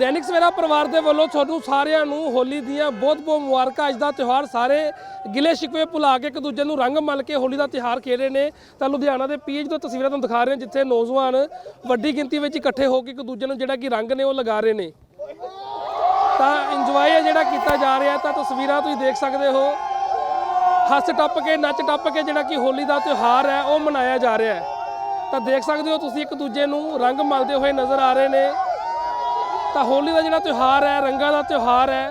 ਦੈਨਿਕ ਸਵੇਰਾ ਪਰਿਵਾਰ ਦੇ ਵੱਲੋਂ ਤੁਹਾਨੂੰ ਸਾਰਿਆਂ ਨੂੰ ਹੋਲੀ ਦੀਆਂ ਬਹੁਤ-ਬਹੁਤ ਮੁਬਾਰਕਾਂ। ਅੱਜ ਦਾ ਤਿਉਹਾਰ ਸਾਰੇ ਗਿਲੇ ਸ਼ਿਕਵੇ ਭੁਲਾ ਕੇ ਇੱਕ ਦੂਜੇ ਨੂੰ ਰੰਗ ਮਲ ਕੇ ਹੋਲੀ ਦਾ ਤਿਉਹਾਰ ਖੇਡ ਰਹੇ ਨੇ। ਤਾਂ ਲੁਧਿਆਣਾ ਦੇ ਪੀਏਜ ਤੋਂ ਤਸਵੀਰਾਂ ਤੁਹਾਨੂੰ ਦਿਖਾ ਰਹੇ ਹਾਂ, ਜਿੱਥੇ ਨੌਜਵਾਨ ਵੱਡੀ ਗਿਣਤੀ ਵਿੱਚ ਇਕੱਠੇ ਹੋ ਕੇ ਇੱਕ ਦੂਜੇ ਨੂੰ ਜਿਹੜਾ ਕਿ ਰੰਗ ਨੇ ਉਹ ਲਗਾ ਰਹੇ ਨੇ। ਤਾਂ ਇੰਜੋਏ ਜਿਹੜਾ ਕੀਤਾ ਜਾ ਰਿਹਾ, ਤਾਂ ਤਸਵੀਰਾਂ ਤੁਸੀਂ ਦੇਖ ਸਕਦੇ ਹੋ। ਹੱਸ ਟੱਪ ਕੇ, ਨੱਚ ਟੱਪ ਕੇ ਜਿਹੜਾ ਕਿ ਹੋਲੀ ਦਾ ਤਿਉਹਾਰ ਹੈ, ਉਹ ਮਨਾਇਆ ਜਾ ਰਿਹਾ ਹੈ। ਤਾਂ ਦੇਖ ਸਕਦੇ ਹੋ ਤੁਸੀਂ ਇੱਕ ਦੂਜੇ ਨੂੰ ਰੰਗ ਮਲਦੇ ਹੋਏ ਨਜ਼ਰ ਆ ਰਹੇ ਨੇ। ਤਾਂ ਹੋਲੀ ਦਾ ਜਿਹੜਾ ਤਿਉਹਾਰ ਹੈ ਰੰਗਾਂ ਦਾ ਤਿਉਹਾਰ ਹੈ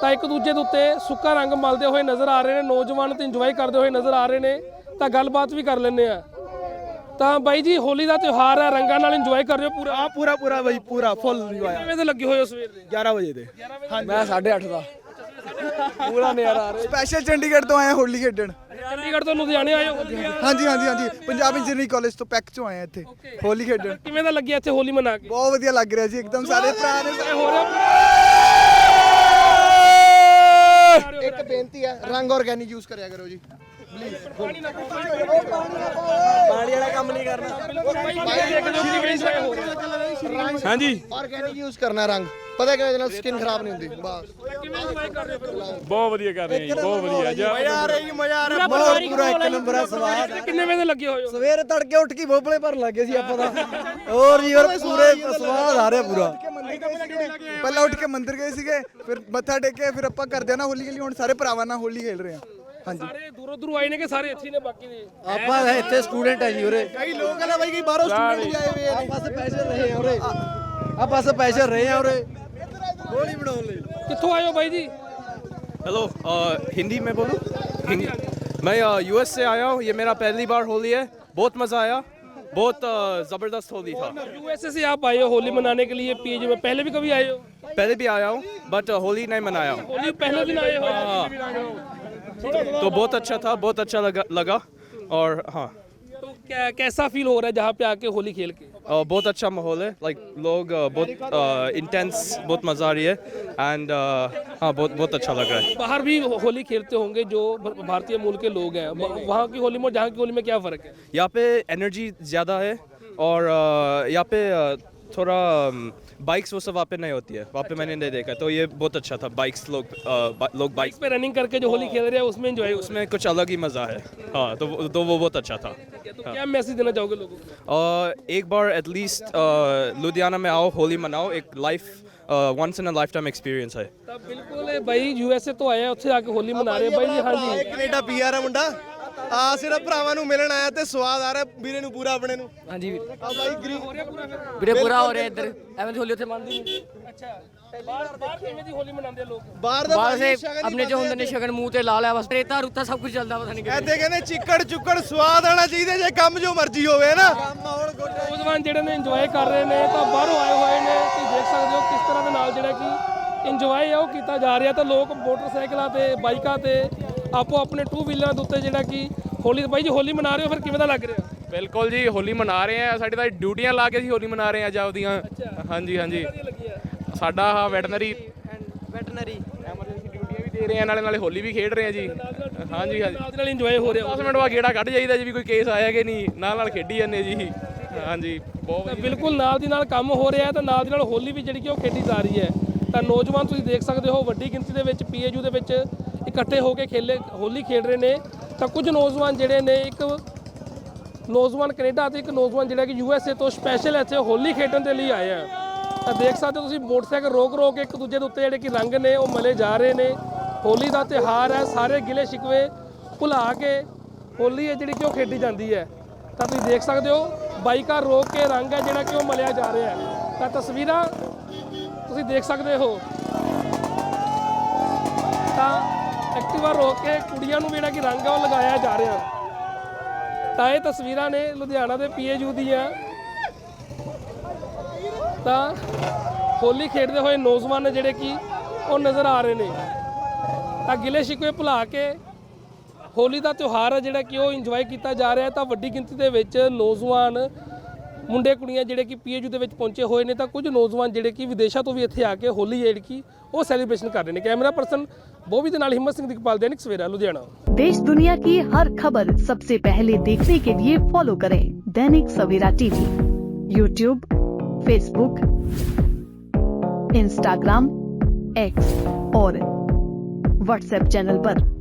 ਤਾਂ ਇੱਕ ਦੂਜੇ ਦੇ ਉੱਤੇ ਸੁੱਕਾ ਰੰਗ ਮਲਦੇ ਹੋਏ ਨਜ਼ਰ ਆ ਰਹੇ ਨੇ ਨੌਜਵਾਨ ਤੇ ਇੰਜੋਏ ਕਰਦੇ ਹੋਏ ਨਜ਼ਰ ਆ ਰਹੇ ਨੇ ਤਾਂ ਗੱਲਬਾਤ ਵੀ ਕਰ ਲੈਂਦੇ ਆ। ਤਾਂ ਬਾਈ ਜੀ ਹੋਲੀ ਦਾ ਤਿਉਹਾਰ ਹੈ ਰੰਗਾਂ ਨਾਲ ਇੰਜੋਏ ਕਰ ਰਹੇ ਪੂਰਾ? ਆ ਪੂਰਾ ਪੂਰਾ ਬਾਈ ਪੂਰਾ ਫੁੱਲ ਇੰਜੋਏ ਕਿਵੇਂ ਦੇ ਲੱਗੇ ਹੋਏ ਹੋ ਸਵੇਰ ਦੇ? 11 ਵਜੇ ਦੇ। ਮੈਂ 8:30 ਦਾ। ਪੂਰਾ ਨਜ਼ਾਰਾ ਆ ਰਿਹਾ। ਸਪੈਸ਼ਲ ਚੰਡੀਗੜ੍ਹ ਤੋਂ ਆਇਆ ਹੋਲੀ ਖੇਡਣ। ਚੰਡੀਗੜ੍ਹ ਤੋਂ ਲੁਧਿਆਣੇ ਆਏ ਹੋ? ਹਾਂਜੀ ਹਾਂਜੀ ਹਾਂਜੀ। ਪੰਜਾਬ ਇੰਜੀਨੀਅਰਿੰਗ ਕਾਲਜ ਤੋਂ ਪੈਕ ਚੋਂ ਆਏ ਇੱਥੇ। ਹੋਲੀ ਖੇਡਣ। ਕਿਵੇਂ ਦਾ ਲੱਗਿਆ ਇੱਥੇ ਹੋਲੀ ਮਨਾ ਕੇ? ਬਹੁਤ ਵਧੀਆ ਲੱਗ ਰਿਹਾ ਜੀ ਇੱਕਦਮ ਸਾਰੇ ਭਰਾ ਨੇ ਇਹ ਹੋ ਰਿਹਾ? ਇੱਕ ਬੇਨਤੀ ਹੈ ਰੰਗ ਆਰਗੈਨਿਕ ਯੂਜ਼ ਕਰਿਆ ਕਰੋ ਜੀ। ਪਾਣੀ ਨਾ ਪਾਣੀ ਵਾਲਾ ਕੰਮ ਨਹੀਂ ਕਰਨਾ। ਹਾਂਜੀ। ਆਰਗੈਨਿਕ ਯੂਜ਼ ਕਰਨਾ ਰੰਗ। ਪਤਾ ਕਿ ਇਹਦੇ ਨਾਲ ਸਕਿਨ ਖਰਾਬ ਨਹੀਂ ਹੁੰਦੀ? ਬਸ। ਕਿਵੇਂ ਇੰਜੋਏ ਕਰ ਰਹੇ ਹੋ ਫਿਰ? ਬਹੁਤ ਵਧੀਆ ਕਰ ਰਹੇ ਹਾਂ ਜੀ ਬਹੁਤ ਵਧੀਆ। ਜੀ ਆ ਰਹੀ ਜੀ ਮਜ਼ਾ ਆ ਰਿਹਾ ਬਹੁਤ ਪੂਰਾ ਇੱਕ ਨੰਬਰ ਆ ਸਵਾਦ ਕਿੰਨੇ ਵਜੇ ਦੇ ਲੱਗੇ ਹੋਏ ਹੋ? ਸਵੇਰੇ ਤੜਕੇ ਉੱਠ ਕੇ ਬੋਬਲੇ ਭਰਨ ਲੱਗੇ ਸੀ ਆਪਾਂ ਤਾਂ। ਹੋਰ ਜੀ ਹੋਰ ਪੂਰੇ ਸਵਾਦ ਆ ਰਿਹਾ ਪੂਰਾ। ਪਹਿਲਾਂ ਉੱਠ ਕੇ ਮੰਦਿਰ ਗਏ ਸੀਗੇ ਫਿਰ ਮੱਥਾ ਟੇਕੇ ਫਿਰ ਆਪਾਂ ਕਰਦੇ ਆ ਨਾ ਹੋਲੀ ਖੇਲੀ ਹੁਣ ਸਾਰੇ ਭਰਾਵਾਂ ਨਾਲ ਹੋਲੀ ਖੇਡ ਰਹੇ ਹਾਂਜੀ। ਸਾਰੇ ਦੂਰੋਂ ਦੂਰੋਂ ਆਏ ਨੇ ਕਿ ਸਾਰੇ ਇੱਥੇ ਹੀ ਨੇ ਬਾਕੀ ਦੇ? ਆਪਾਂ ਤਾਂ ਇੱਥੇ ਸਟੂਡੈਂਟ ਹੈ ਜੀ ਉਰੇ। ਕਈ ਲੋਕ ਨੇ ਬਾਈ ਕਈ ਬਾਹਰੋਂ ਸਟੂਡੈਂਟ ਵੀ ਆਏ ਹੋਏ ਆ। ਆਪਾਂ ਸਪੈਸ਼ਲ ਰਹੇ ਆ ਉਰੇ। ਆਪਾਂ ਸਪੈਸ਼ਲ ਰਹੇ ਆ ਉਰੇ। ਹੋਲੀ ਬਣਾਉਣ ਲਈ ਕਿੱਥੋਂ ਆਏ ਹੋ ਬਾਈ ਜੀ हेलो अ, हिंदी में बोलूँ हिंदी मैं यूएस से आया हूँ ये मेरा पहली बार होली है बहुत मज़ा आया बहुत अ, ज़बरदस्त होली था यूएसए से आप आए हो होली मनाने के लिए पीएच में पहले भी कभी आए हो पहले भी आया हूँ बट होली नहीं मनाया हूँ होली पहले दिन आए हो तो बहुत अच्छा था बहुत अच्छा लगा लगा और हाँ तो क्या कैसा फील हो रहा है जहाँ पे आके होली खेल के अ, बहुत अच्छा माहौल है। लाइक लोग बहुत इंटेंस बहुत मज़ा आ रही है एंड हाँ बहुत बहुत अच्छा लग रहा है। बाहर भी होली खेलते होंगे जो भारतीय मूल के लोग हैं। वहाँ की होली में जहाँ की होली में क्या फ़र्क है? यहाँ पे एनर्जी ज़्यादा है। और यहाँ पे थोड़ा बाइक्स वो सब वहाँ पे नहीं होती है। वहाँ पे मैंने नहीं देखा तो ये बहुत अच्छा था बाइक्स लोग आ, लोग बाइक्स पे रनिंग करके जो होली खेल रहे हैं उसमें जो है उसमें कुछ अलग ही मज़ा है। हाँ तो तो वो बहुत अच्छा था। तो हाँ। क्या मैसेज देना चाहोगे लोगों एक बार एटलीस्ट लुधियाना में आओ होली मनाओ एक life once in a lifetime experience है। बिल्कुल भाई यूएसए तो आया उससे आके होली मना रहे हैं। भाई हाँ जी। कनेडा पीआर है मुंडा। ਆ ਸਿਰਫ ਭਰਾਵਾਂ ਨੂੰ ਮਿਲਣ ਆਇਆ ਤੇ ਸਵਾਦ ਆ ਰਿਹਾ ਵੀਰੇ ਨੂੰ ਪੂਰਾ ਆਪਣੇ ਨੂੰ। ਹਾਂਜੀ। ਆ ਬਾਈ ਗਰੀ ਵੀਰੇ ਪੂਰਾ ਹੋ ਰਿਹਾ ਇੱਧਰ। ਐਵੇਂ ਦੀ ਹੋਲੀ ਉੱਥੇ ਮੰਨਦੀ ਨਹੀਂ। ਅੱਛਾ ਬਾਹਰ ਬਾਹਰ ਕਿਵੇਂ ਦੀ ਹੋਲੀ ਮਨਾਉਂਦੇ ਆ ਲੋਕ? ਬਾਹਰ ਦਾ ਬਾਹਰ ਸੇ ਆਪਣੇ ਜੋ ਹੁੰਦੇ ਨੇ ਸ਼ਗਨ ਮੂੰਹ ਤੇ ਲਾ ਲਿਆ ਬਸ। ਰੇਤਾ ਰੁੱਤਾ ਸਭ ਕੁਝ ਚੱਲਦਾ ਪਤਾ ਨਹੀਂ ਕਿਵੇਂ। ਇੱਥੇ ਕਹਿੰਦੇ ਚਿੱਕੜ ਚੁੱਕੜ ਸਵਾਦ ਆਣਾ ਚਾਹੀਦਾ ਜੇ ਕੰਮ ਜੋ ਮਰਜ਼ੀ ਹੋਵੇ ਨਾ। ਨੌਜਵਾਨ ਜਿਹੜੇ ਨੇ ਇੰਜੋਏ ਕਰ ਰਹੇ ਨੇ ਤਾਂ ਬਾਹਰੋਂ ਆਏ ਹੋਏ ਨੇ ਤੁਸੀਂ ਦੇਖ ਸਕਦੇ ਹੋ ਕਿਸ ਤਰ੍ਹਾਂ ਦੇ ਨਾਲ ਜਿਹੜਾ ਕਿ ਇੰਜੋਏ ਆ ਉਹ ਕੀਤਾ ਜਾ ਰਿਹਾ। ਤਾਂ ਲੋਕ ਮੋਟਰਸਾਈਕਲਾਂ ਤੇ ਬਾਈਕਾਂ ਤੇ ਆਪੋ ਆਪਣੇ ਟੂ ਵੀਲਰਾਂ ਦੇ ਉੱਤੇ ਜਿਹੜਾ ਕਿ ਹੋਲੀ ਬਾਈ ਜੀ ਹੋਲੀ ਮਨਾ ਰਹੇ ਹੋ ਫਿਰ ਕਿਵੇਂ ਦਾ ਲੱਗ ਰਿਹਾ? ਬਿਲਕੁਲ ਜੀ ਹੋਲੀ ਮਨਾ ਰਹੇ ਆ। ਸਾਡੀ ਤਾਂ ਡਿਊਟੀਆਂ ਲਾ ਕੇ ਅਸੀਂ ਹੋਲੀ ਮਨਾ ਰਹੇ ਆ ਜਾਂ ਉਹਦੀਆਂ ਹਾਂਜੀ ਹਾਂਜੀ। ਸਾਡਾ ਆ ਵੈਟਨਰੀ ਵੈਟਨਰੀ ਐਮਰਜੈਂਸੀ ਡਿਊਟੀਆਂ ਵੀ ਦੇ ਰਹੇ ਆ ਨਾਲੇ ਨਾਲੇ ਹੋਲੀ ਵੀ ਖੇਡ ਰਹੇ ਆ ਜੀ। ਹਾਂਜੀ ਹਾਂਜੀ। ਨਾਲ ਨਾਲ ਇੰਜੋਏ ਹੋ ਰਿਹਾ 10 ਮਿੰਟ ਬਾਅਦ ਗੇੜਾ ਕੱਢ ਜਾਈਦਾ ਜੀ ਵੀ ਕੋਈ ਕੇਸ ਆਇਆ ਕਿ ਨਹੀਂ। ਨਾਲ ਨਾਲ ਖੇਡੀ ਜਾਂਦੇ ਜੀ। ਹਾਂਜੀ ਬਹੁਤ ਬਿਲਕੁਲ ਨਾਲ ਦੀ ਨਾਲ ਕੰਮ ਹੋ ਰਿਹਾ ਤਾਂ ਨਾਲ ਦੀ ਨਾਲ ਹੋਲੀ ਵੀ ਜਿਹੜੀ ਕਿ ਉਹ ਖੇਡੀ ਜਾ ਰਹੀ ਹੈ। ਤਾਂ ਨੌਜਵਾਨ ਤੁਸੀਂ ਦੇਖ ਸਕਦੇ ਹੋ ਵੱਡੀ ਗਿਣਤੀ ਦੇ ਵਿੱਚ ਪੀਏਯੂ ਦੇ ਵਿੱਚ ਇਕੱਠੇ ਹੋ ਕੇ ਖੇਲੇ, ਹੋਲੀ ਖੇਡ ਰਹੇ ਨੇ। ਤਾਂ ਕੁਝ ਨੌਜਵਾਨ ਜਿਹੜੇ ਨੇ, ਇੱਕ ਨੌਜਵਾਨ ਕੈਨੇਡਾ ਤੇ ਇੱਕ ਨੌਜਵਾਨ ਜਿਹੜਾ ਕਿ ਯੂ ਐੱਸ ਏ ਤੋਂ ਸਪੈਸ਼ਲ ਇੱਥੇ ਹੋਲੀ ਖੇਡਣ ਦੇ ਲਈ ਆਏ ਆ। ਤਾਂ ਦੇਖ ਸਕਦੇ ਹੋ ਤੁਸੀਂ, ਮੋਟਰਸਾਈਕਲ ਰੋਕ ਰੋਕ ਕੇ ਇੱਕ ਦੂਜੇ ਦੇ ਉੱਤੇ ਜਿਹੜੇ ਕਿ ਰੰਗ ਨੇ, ਉਹ ਮਲੇ ਜਾ ਰਹੇ ਨੇ। ਹੋਲੀ ਦਾ ਤਿਉਹਾਰ ਹੈ, ਸਾਰੇ ਗਿਲੇ ਸ਼ਿਕਵੇ ਭੁਲਾ ਕੇ ਹੋਲੀ ਹੈ ਜਿਹੜੀ ਕਿ ਉਹ ਖੇਡੀ ਜਾਂਦੀ ਹੈ। ਤਾਂ ਤੁਸੀਂ ਦੇਖ ਸਕਦੇ ਹੋ, ਬਾਈਕਾਂ ਰੋਕ ਕੇ ਰੰਗ ਹੈ ਜਿਹੜਾ ਕਿ ਉਹ ਮਲਿਆ ਜਾ ਰਿਹਾ ਹੈ। ਤਾਂ ਤਸਵੀਰਾਂ ਤੁਸੀਂ ਦੇਖ ਸਕਦੇ ਹੋ। ਤਾਂ ਐਕਟਿਵਾ ਰੋਕ ਕੇ ਕੁੜੀਆਂ ਨੂੰ ਜਿਹੜਾ ਕਿ ਰੰਗ ਹੈ ਉਹ ਲਗਾਇਆ ਜਾ ਰਿਹਾ। ਤਾਂ ਇਹ ਤਸਵੀਰਾਂ ਨੇ ਲੁਧਿਆਣਾ ਦੇ ਪੀਏਯੂ ਦੀਆਂ। ਤਾਂ ਹੋਲੀ ਖੇਡਦੇ ਹੋਏ ਨੌਜਵਾਨ ਨੇ ਜਿਹੜੇ ਕਿ ਉਹ ਨਜ਼ਰ ਆ ਰਹੇ ਨੇ। ਤਾਂ ਗਿਲੇ ਸ਼ਿਕਵੇ ਭੁਲਾ ਕੇ ਹੋਲੀ ਦਾ ਤਿਉਹਾਰ ਹੈ ਜਿਹੜਾ ਕਿ ਉਹ ਇੰਜੋਏ ਕੀਤਾ ਜਾ ਰਿਹਾ ਤਾਂ ਵੱਡੀ ਗਿਣਤੀ ਦੇ ਵਿੱਚ ਨੌਜਵਾਨ ਮੁੰਡੇ ਕੁੜੀਆਂ ਜਿਹੜੇ ਕਿ ਪੀਏਯੂ ਦੇ ਵਿੱਚ ਪਹੁੰਚੇ ਹੋਏ ਨੇ ਤਾਂ ਕੁਝ ਨੌਜਵਾਨ ਜਿਹੜੇ ਕਿ ਵਿਦੇਸ਼ਾਂ ਤੋਂ ਵੀ ਇੱਥੇ ਆ ਕੇ ਹੋਲੀ ਜਿਹੜੀ ਕਿ ਉਹ ਸੈਲੀਬ੍ਰੇਸ਼ਨ ਕਰ ਰਹੇ ਨੇ ਕੈਮਰਾ ਪਰਸਨ ਬੋਬੀ ਦੇ ਨਾਲ ਹਿੰਮਤ ਸਿੰਘ ਦਿਕਪਾਲ ਦੈਨਿਕ ਸਵੇਰਾ ਲੁਧਿਆਣਾ देश दुनिया की हर खबर सबसे पहले देखने के लिए फॉलो करें Dainik Savera TV YouTube Facebook Instagram X और व्हाट्सएप चैनल पर।